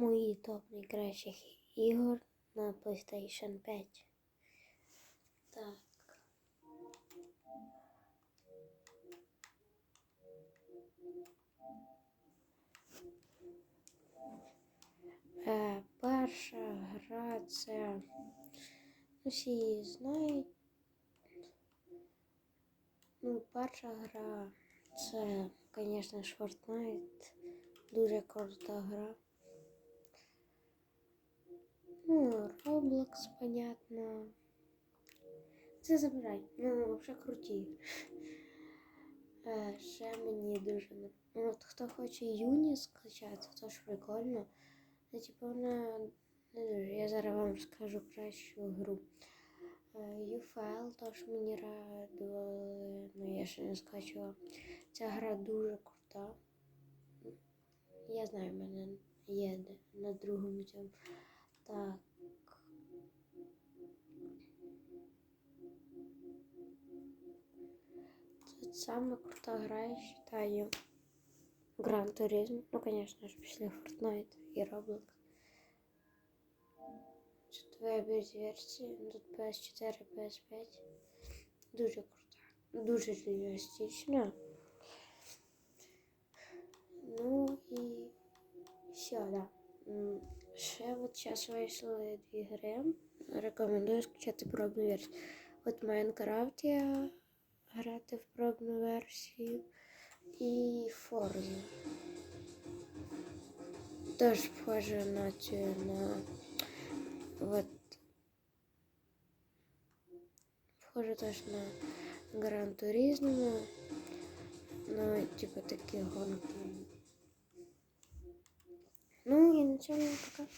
мої топ найкращих ігор на PlayStation 5. Так. Е, перша гра це ну, всі її знають. Ну, перша гра це, звісно Fortnite. Дуже крута гра. Ну, Roblox, понятно. Це забирай. Ну, взагалі круті. Е, ще мені дуже. Ну, от хто хоче Юні скачати, то ж прикольно. Ну, типу, вона не дуже. Я зараз вам скажу кращу гру. Е, UFL теж мені радували, але я ще не скачувала. Ця гра дуже крута. Я знаю, в мене є на другому цьому. Так. Це саме крута гра, я вважаю. Гран Туризм. Ну, конечно же, після Fortnite і Roblox. Це твоя версія. Ну, Тут PS4, PS5. Дуже крута. Дуже реалістична. Ну і все, да. Ще от зараз вийшли дві гри. Рекомендую скачати пробну версію. От Майнкрафт я грати в пробну версію. І Forza. Теж схоже на цю на вот схоже теж на Гран Туризмо. Ну, типу такі гонки. Ну і на цьому пока.